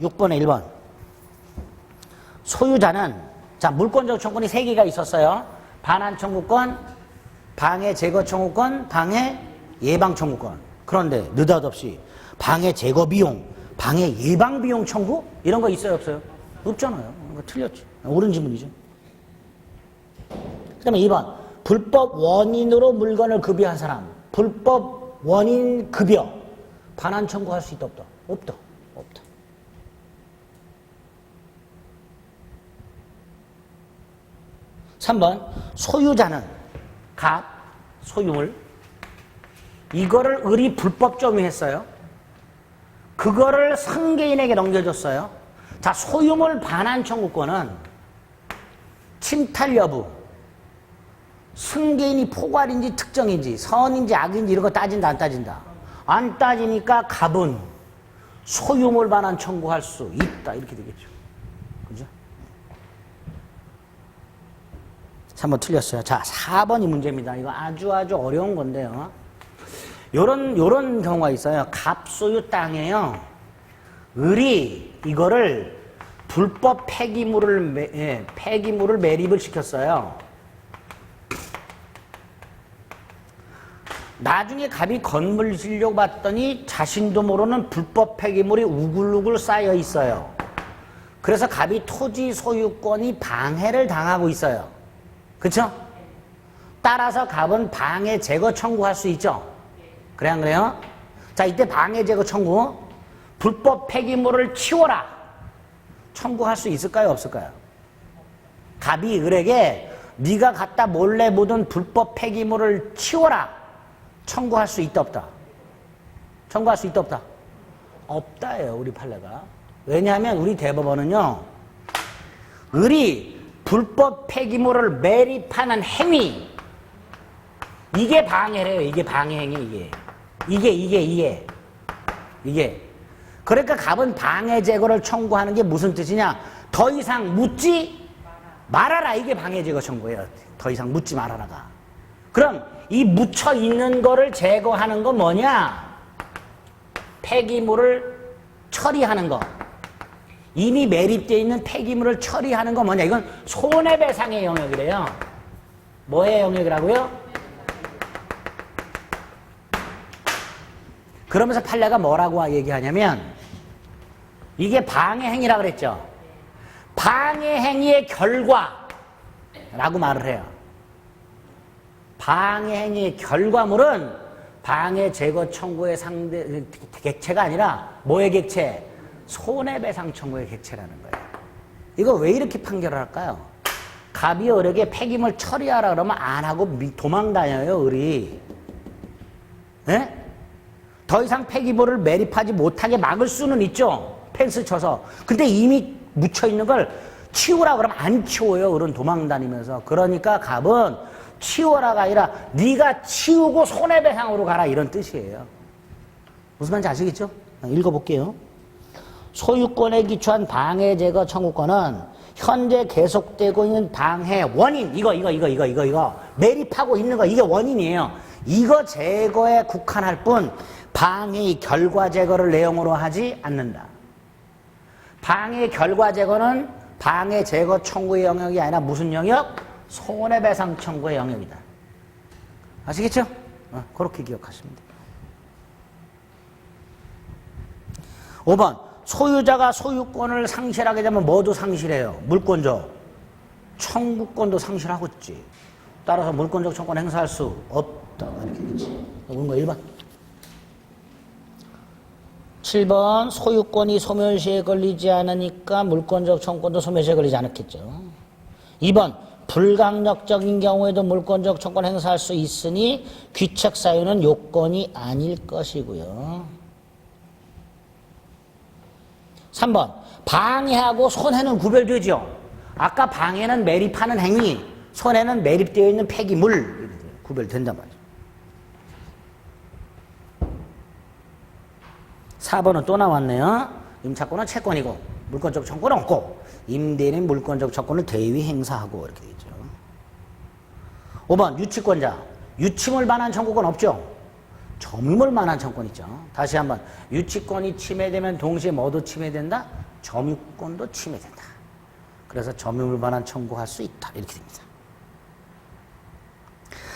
6번에 1번. 소유자는 자 물권적 청구권이 3개가 있었어요. 반환 청구권, 방해 제거 청구권, 방해 예방 청구권. 그런데 느닷없이 방해 제거 비용, 방해 예방 비용 청구 이런 거 있어요 없어요? 없잖아요. 이거 틀렸죠. 옳은 질문이죠. 그다음에 2번 불법 원인으로 물건을 급여한 사람 불법 원인 급여 반환 청구할 수 있다 없다 없다 없다 삼번 소유자는 값 소유물. 이거를 을이 불법 점유했어요. 그거를 상계인에게 넘겨줬어요. 자 소유물 반환 청구권은 침탈 여부. 승계인이 포괄인지 특정인지 선인지 악인지 이런 거 따진다 안 따진다? 안 따지니까 갑은 소유물 반환 청구할 수 있다. 이렇게 되겠죠. 그죠? 3번 틀렸어요. 자 4번이 문제입니다. 이거 아주 아주 어려운 건데요. 요런 요런 경우가 있어요. 갑소유 땅에요. 을이 이거를 불법 폐기물을 매- 예, 폐기물을 매립을 시켰어요. 나중에 갑이 건물 지려고 봤더니 자신도 모르는 불법 폐기물이 우글우글 쌓여 있어요. 그래서 갑이 토지 소유권이 방해를 당하고 있어요. 그쵸? 따라서 갑은 방해 제거 청구할 수 있죠? 그래, 안 그래요? 자, 이때 방해 제거 청구. 불법 폐기물을 치워라. 청구할 수 있을까요? 없을까요? 갑이 을에게 네가 갖다 몰래 묻은 불법 폐기물을 치워라. 청구할 수 있다 없다. 청구할 수 있다 없다. 없다예요 우리 판례가. 왜냐하면 우리 대법원은요. 을이 불법 폐기물을 매립하는 행위 이게 방해래요. 이게 방해행위 이게. 이게 이게 이게 이게. 그러니까 갑은 방해 제거를 청구하는 게 무슨 뜻이냐? 더 이상 묻지 말아라. 이게 방해 제거 청구예요. 더 이상 묻지 말아라가. 그럼 이 묻혀 있는 거를 제거하는 건 뭐냐? 폐기물을 처리하는 거. 이미 매립되어 있는 폐기물을 처리하는 건 뭐냐? 이건 손해배상의 영역이래요. 뭐의 영역이라고요? 그러면서 판례가 뭐라고 얘기하냐면 이게 방해 행위라 그랬죠. 방해 행위의 결과라고 말을 해요. 방해 행위의 결과물은 방해 제거 청구의 상대 객체가 아니라 뭐의 객체? 손해배상 청구의 객체라는 거예요. 이거 왜 이렇게 판결을 할까요? 갑이 을에게 폐기물 처리하라 그러면 안 하고 미- 도망 다녀요, 을이. 예? 더 이상 폐기물을 매립하지 못하게 막을 수는 있죠. 펜스 쳐서. 근데 이미 묻혀 있는 걸 치우라 그러면 안 치워요. 을은 도망 다니면서. 그러니까 갑은 치워라가 아니라 네가 치우고 손해배상으로 가라 이런 뜻이에요. 무슨 말인지 아시겠죠? 읽어볼게요. 소유권에 기초한 방해 제거 청구권은 현재 계속되고 있는 방해 원인 이거 이거 이거 이거 이거 이거 매립하고 있는 거 이게 원인이에요. 이거 제거에 국한할 뿐 방해의 결과 제거를 내용으로 하지 않는다. 방해 결과 제거는 방해 제거 청구의 영역이 아니라 무슨 영역? 손해배상 청구의 영역이다. 아시겠죠? 어, 그렇게 기억하시면 돼요. 5번 소유자가 소유권을 상실하게 되면 뭐도 상실해요? 물권적 청구권도 상실하고 있지. 따라서 물권적 청구권 행사할 수 없다. 이렇게. 옳은 거 1번. 7번 소유권이 소멸시에 걸리지 않으니까 물권적 청구권도 소멸시에 걸리지 않았겠죠. 2번 불강력적인 경우에도 물권적 청구권 행사할 수 있으니 귀책 사유는 요건이 아닐 것이고요. 3번 방해하고 손해는 구별되죠. 아까 방해는 매립하는 행위, 손해는 매립되어 있는 폐기물 구별된단 말이죠. 4번은 또 나왔네요. 임차권은 채권이고 물권적 청구는 없고 임대인의 물권적 청구는 대위 행사하고 이렇게 되죠. 5번 유치권자 유치물 반환 청구권 없죠. 점유물 반환 청구권 있죠. 다시 한번 유치권이 침해되면 동시에 뭐도 침해된다? 점유권도 침해된다. 그래서 점유물 반환 청구할 수 있다. 이렇게 됩니다.